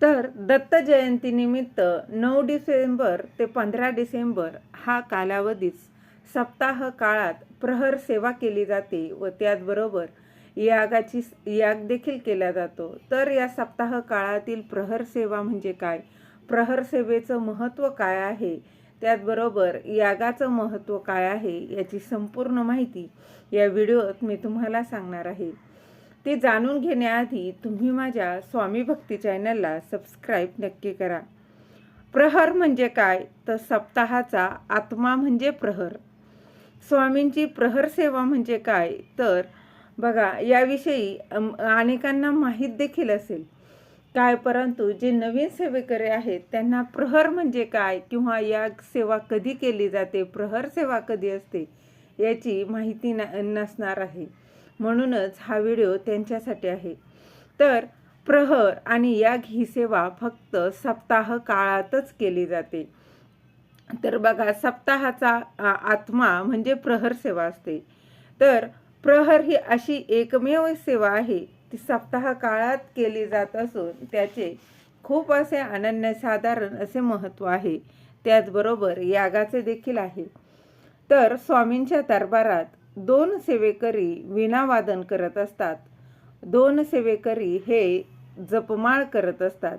तर दत्त जयंतीनिमित्त नऊ डिसेंबर ते पंधरा डिसेंबर हा कालावधीच सप्ताह काळात प्रहर सेवा केली जाते व त्याचबरोबर यागाची याग देखील केला जातो. तर या सप्ताह काळातील प्रहर सेवा म्हणजे काय? प्रहर सेवेचं महत्त्व काय आहे? त्याचबरोबर यागाचं महत्त्व काय आहे? याची संपूर्ण माहिती या व्हिडिओत मी तुम्हाला सांगणार आहे. ते जाणून घेण्याआधी तुम्ही माझ्या स्वामी भक्ती चॅनलला सबस्क्राईब नक्की करा. प्रहर म्हणजे काय? तर सप्ताहाचा आत्मा म्हणजे प्रहर. स्वामींची प्रहर सेवा म्हणजे काय? तर बघा याविषयी अनेकांना माहीत देखील असेल. काय? परंतु जे नवीन सेवेकरी आहेत त्यांना प्रहर म्हणजे काय? किंवा या सेवा कधी केली जाते? प्रहर सेवा कधी असते? याची माहिती न नसणार आहे. म्हणूनच हा व्हिडिओ त्यांच्यासाठी आहे. तर प्रहर आणि याग ही सेवा फक्त सप्ताह काळातच केली जाते. तर बघा सप्ताहाचा आत्मा म्हणजे प्रहर सेवा असते. तर प्रहर ही अशी एकमेव सेवा आहे ती सप्ताह काळात केली जात असून त्याचे खूप असे अनन्यसाधारण असे महत्त्व आहे. त्याचबरोबर यागाचे देखील आहे. तर स्वामींच्या दरबारात दोन सेवेकरी विणावादन करत असतात. दोन सेवेकरी हे जपमाळ करत असतात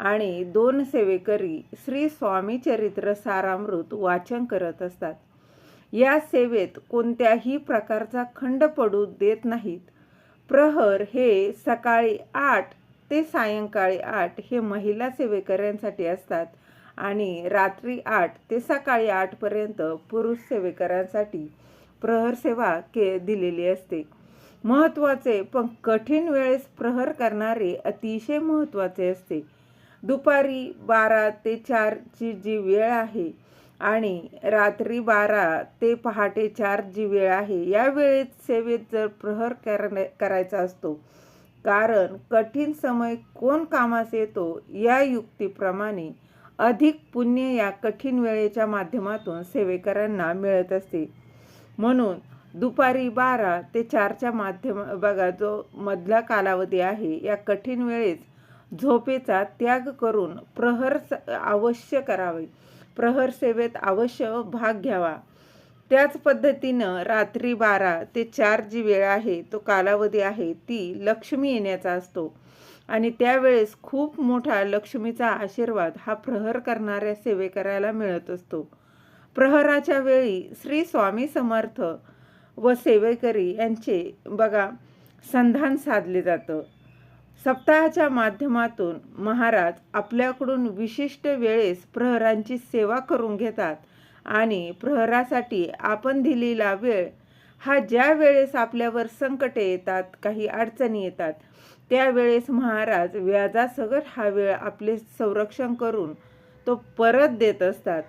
आणि दोन सेवेकरी श्री स्वामी चरित्र सारामृत वाचन करत असतात. या सेवेत कोणत्याही प्रकारचा खंड पडू देत नाहीत. प्रहर हे सकाळी आठ ते सायंकाळी आठ हे महिला सेवेकऱ्यांसाठी असतात आणि रात्री आठ ते सकाळी आठपर्यंत पुरुष सेवेकऱ्यांसाठी प्रहर सेवा के दिलेली असते. महत्त्वाचे पण कठीण वेळेस प्रहर करणारे अतिशय महत्त्वाचे असते. दुपारी बारा ते चारची जी वेळ आहे आणि रात्री बारा ते पहाटे चार जी वेळ आहे या वेळेत सेवेत जर प्रहर करण्या करायचा असतो कारण कठीण समय कोण कामास येतो या युक्तीप्रमाणे अधिक पुण्य या कठीण वेळेच्या माध्यमातून सेवेकरांना मिळत असते. म्हणून दुपारी बारा ते चारच्या माध्यम बघा जो मधला कालावधी आहे या कठीण वेळेस झोपेचा त्याग करून प्रहर स- अवश्य करावे. प्रहर सेवेत अवश्य भाग घ्यावा. त्याच पद्धतीनं रात्री बारा ते चार जी वेळ आहे तो कालावधी आहे ती लक्ष्मी येण्याचा असतो. आणि त्यावेळेस खूप मोठा लक्ष्मीचा आशीर्वाद हा प्रहर करणाऱ्या सेवेकऱ्याला मिळत असतो. प्रहराच्या वेळी श्री स्वामी समर्थ व सेवेकरी यांचे बघा संधान साधले जातं. सप्ताहाच्या माध्यमातून महाराज आपल्याकडून विशिष्ट वेळेस प्रहरांची सेवा करून घेतात आणि प्रहरासाठी आपण दिलेला वेळ हा ज्या वेळेस आपल्यावर संकटे येतात काही अडचणी येतात त्यावेळेस महाराज व्याजासकट हा वेळ आपले संरक्षण करून तो परत देत असतात.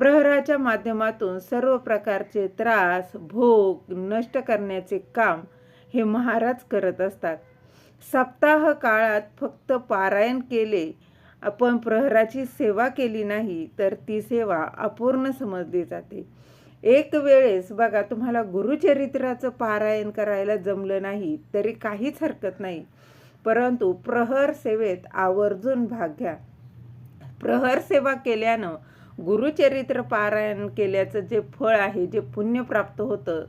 प्रहराच्या माध्यमातून सर्व प्रकारचे त्रास भोग नष्ट करण्याचे काम हे महाराज करत असतात. सप्ताह काळात फक्त पारायण केले आपण प्रहराची सेवा केली नाही तर ती सेवा अपूर्ण समजली जाते. एक वेळेस बघा तुम्हाला गुरुचरित्राचं पारायण करायला जमलं नाही तरी काहीच हरकत नाही. परंतु प्रहर सेवेत आवर्जून भाग घ्या. प्रहर सेवा केल्यानं गुरुचरित्र पारायण केल्याचं जे फळ आहे जे पुण्य प्राप्त होतं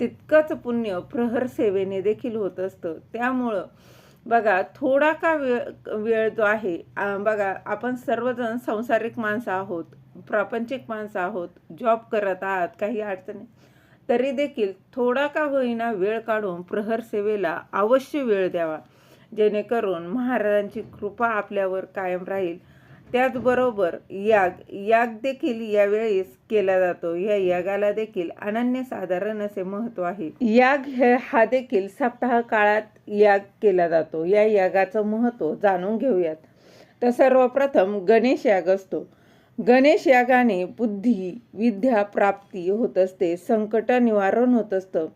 तितकंच पुण्य प्रहर सेवेने देखील होत असतं. त्यामुळं बघा थोडा का वेळ वेळ जो आहे बघा आपण सर्वजण संसारिक माणसं आहोत प्रापंचिक माणसं आहोत जॉब करत आहात काही अडचणी तरी देखील थोडा का होईना वेळ काढून प्रहर सेवेला अवश्य वेळ द्यावा. जेणेकरून महाराजांची कृपा आपल्यावर कायम राहील. त्याचबरोबर याग याग देखील यावेळेस केला जातो. या यागाला देखील अनन्यसाधारण असे महत्त्व आहे. याग हे हा देखील सप्ताह काळात याग केला जातो. या यागाचं महत्त्व जाणून घेऊयात. तर सर्वप्रथम गणेश याग असतो. गणेश यागाने बुद्धी विद्या प्राप्ती होत असते. संकट निवारण होत असतं.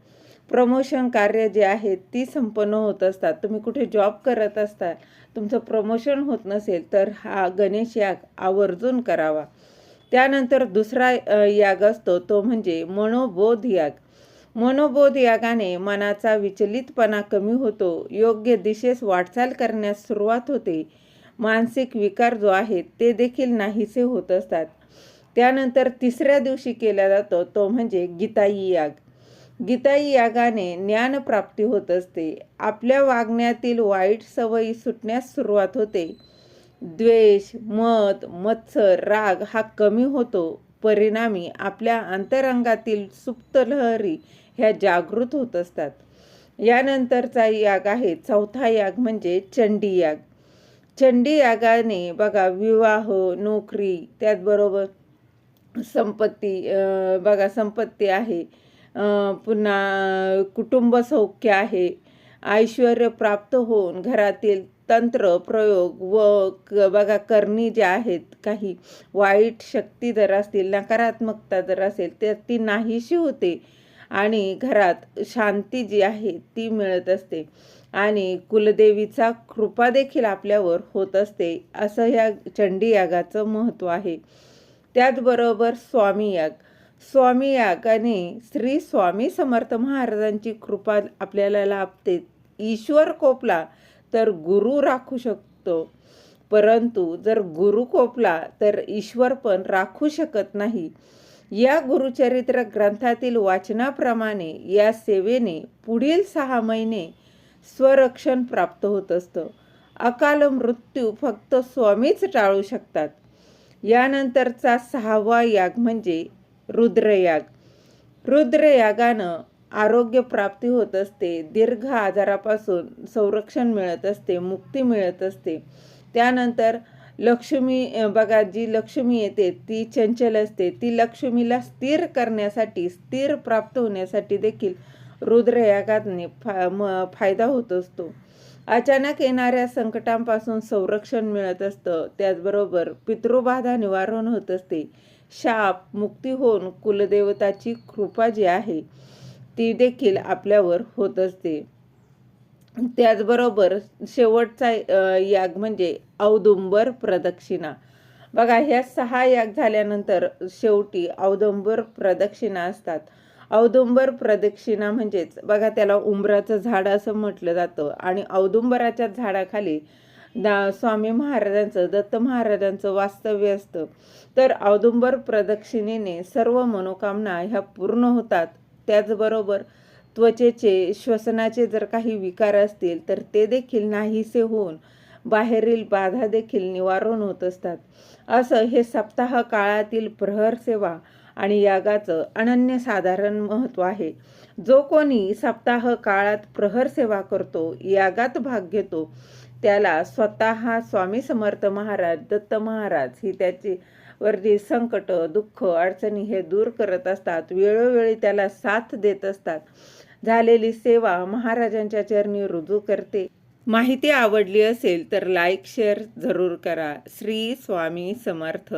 प्रमोशन कार्य जे आहे ती संपन्न होत असतात. तुम्ही कुठे जॉब करत असता तुमचं प्रमोशन होत नसेल तर हा गणेश याग आवर्जून करावा. त्यानंतर दुसरा याग असतो तो म्हणजे मनोबोध याग. मनोबोध यागाने मनाचा विचलितपणा कमी होतो योग्य दिशेस वाटचाल करण्यास सुरुवात होते. मानसिक विकार जो आहे ते देखील नाहीसे होत असतात. त्यानंतर तिसऱ्या दिवशी केला जातो तो म्हणजे गीताई याग. गीताई यागाने ज्ञानप्राप्ती होत असते. आपल्या वागण्यातील वाईट सवयी सुटण्यास सुरुवात होते. द्वेष मत मत्सर राग हा कमी होतो. परिणामी आपल्या अंतरंगातील सुप्त लहरी ह्या जागृत होत असतात. यानंतरचा याग आहे चौथा याग म्हणजे चंडी याग. चंडी यागाने बघा विवाह नोकरी त्याचबरोबर संपत्ती बघा संपत्ती आहे. पुन्हा कुटुंब सौख्य आहे. ऐश्वर प्राप्त होऊन घरातील तंत्र प्रयोग व क बघा करणी जे आहेत काही वाईट शक्ती जर असतील नकारात्मकता जर असेल तर ती नाहीशी होते. आणि घरात शांती जी आहे ती मिळत असते. आणि कुलदेवीचा कृपा देखील आपल्यावर होत असते असं ह्या चंडी यागाचं महत्त्व आहे. त्याचबरोबर स्वामी याग. स्वामी यागाने श्री स्वामी समर्थ महाराजांची कृपा आपल्याला लाभते. ईश्वर कोपला तर गुरु राखू शकतो. परंतु जर गुरु कोपला तर ईश्वर पण राखू शकत नाही. या गुरुचरित्र ग्रंथातील वाचनाप्रमाणे या सेवेने पुढील सहा महिने स्वरक्षण प्राप्त होत असतं. अकाल मृत्यू फक्त स्वामीच टाळू शकतात. यानंतरचा सहावा याग म्हणजे रुद्रयाग. रुद्रयागानं आरोग्य प्राप्ती होत असते दीर्घ आजारापासून संरक्षण मिळत असते मुक्ती मिळत असते. त्यानंतर लक्ष्मी बघा जी लक्ष्मी येते ती चंचल असते. ती लक्ष्मीला स्थिर करण्यासाठी स्थिर प्राप्त होण्यासाठी देखील रुद्रयागाने फा म फायदा होत असतो. अचानक येणाऱ्या संकटांपासून संरक्षण मिळत असतं. त्याचबरोबर पितृबाधा निवारण होत असते. शाप मुक्ती होऊन कुलदेवताची कृपा जी आहे ती देखील आपल्यावर होत असते. त्याचबरोबर शेवटचा याग म्हणजे औदुंबर प्रदक्षिणा. बघा ह्या सहा याग झाल्यानंतर शेवटी औदुंबर प्रदक्षिणा असतात. औदुंबर प्रदक्षिणा म्हणजेच बघा त्याला उंबराचं झाड असं म्हटलं जातं आणि औदुंबराच्या झाडाखाली दा स्वामी महाराजांचं दत्त महाराजांचं वास्तव्य असतं. तर औदुंबर प्रदक्षिणेने सर्व मनोकामना ह्या पूर्ण होतात. त्याचबरोबर त्वचेचे श्वसनाचे जर काही विकार असतील तर ते देखील नाहीसे होऊन बाहेरील बाधा देखील निवारण होत असतात. असं हे सप्ताह काळातील प्रहर सेवा आणि यागाचं अनन्यसाधारण महत्त्व आहे. जो कोणी सप्ताह काळात प्रहर सेवा करतो यागात भाग घेतो त्याला स्वतः स्वामी समर्थ महाराज दत्त महाराज ही त्याची वरती संकट दुःख अडचणी हे दूर करत असतात. वेळोवेळी त्याला साथ देत असतात. झालेली सेवा महाराजांच्या चरणी रुजू करते. माहिती आवडली असेल तर लाईक शेअर जरूर करा. श्री स्वामी समर्थ.